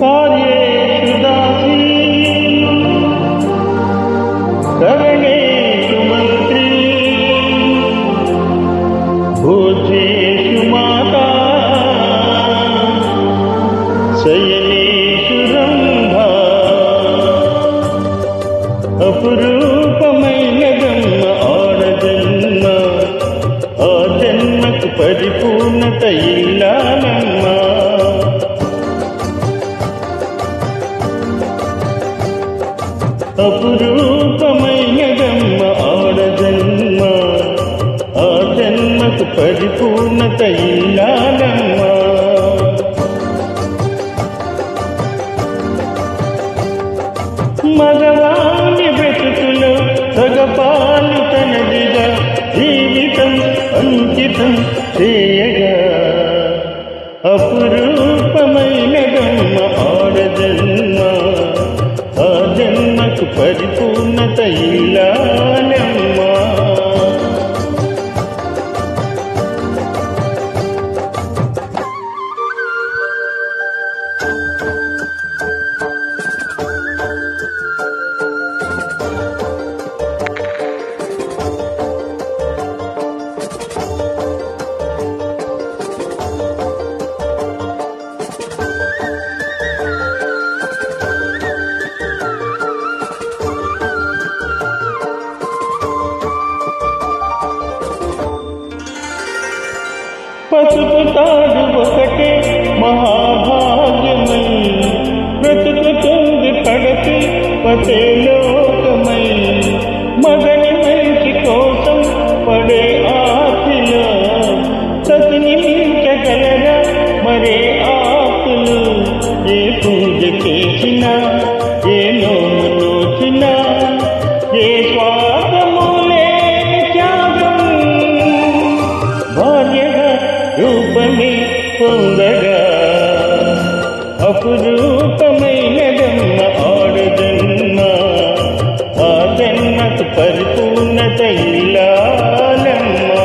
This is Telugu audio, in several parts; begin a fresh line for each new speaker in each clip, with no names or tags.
కార్యేషు దాసి కరణేషు మంత్రి భోజేషు మాతా శయనేషు రంభా అపురూపమైనదమ్మ అపురూపమైనదమ్మ ఆడజన్మ. ఆ జన్మకు పరిపూర్ణత ఇల్లాలమ్మ మగవాణి బ్రతుకులో సగపాలు తనదిగా జీవితం అంకితం చేయగా. అపురూపమైనదమ్మ ఆడజన్మ. ఆ జన్మకు పరిపూర్ణత ఇల్లాలమ్మా తాడు ఒకటే మహాభాగ్యమై బ్రతుకుతుంది పడతి పతే లోకమై. మగని మంచి కోసం పడే ఆశలో సతిని మించగలరా మరే ఆకులు ఏ పూజ చేసినా ఏ నోము రూపమే పొందగా. అపురూపమైనదమ్మ ఆడజన్మ ఆ జన్మకు పరిపూర్ణత ఇల్లాలమ్మా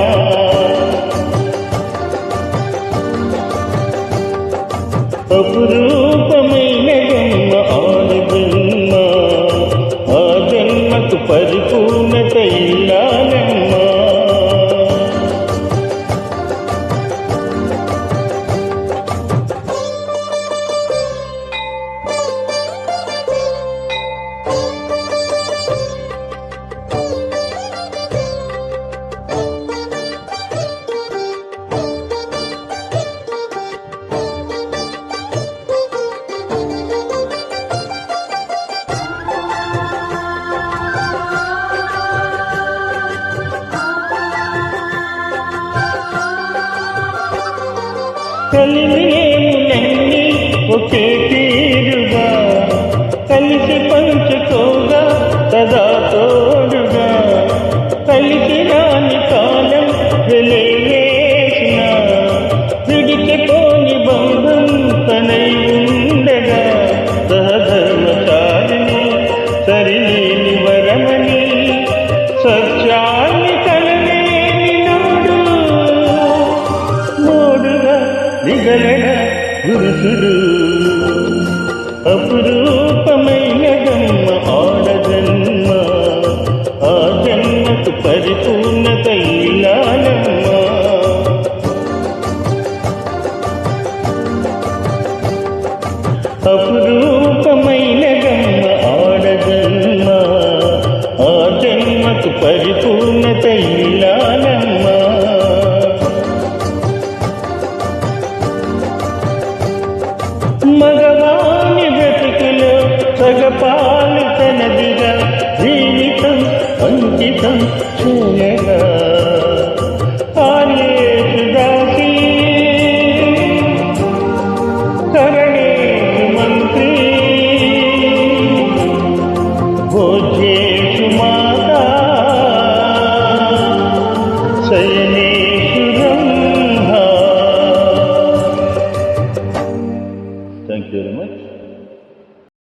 అపురూ కలిమినేములన్నీ ఒకే తీరుగా కలిసి పంచుకోగా సదా తోడుగా కలిసి రాని కాలం వెలివేసిన విడిచిపోని బంధం తనై ఉండగా సహధర్మచారిని సరిలేని దిగలడ గురుసుడు అపురూపమైనదమ్మ ఆడజన్మ ఆ జన్మకు పరిపూర్ణత ఇలానా సంగీతం చేయగా ఆర్యేసుదాసి కరణేషు మంత్రి భోజేషు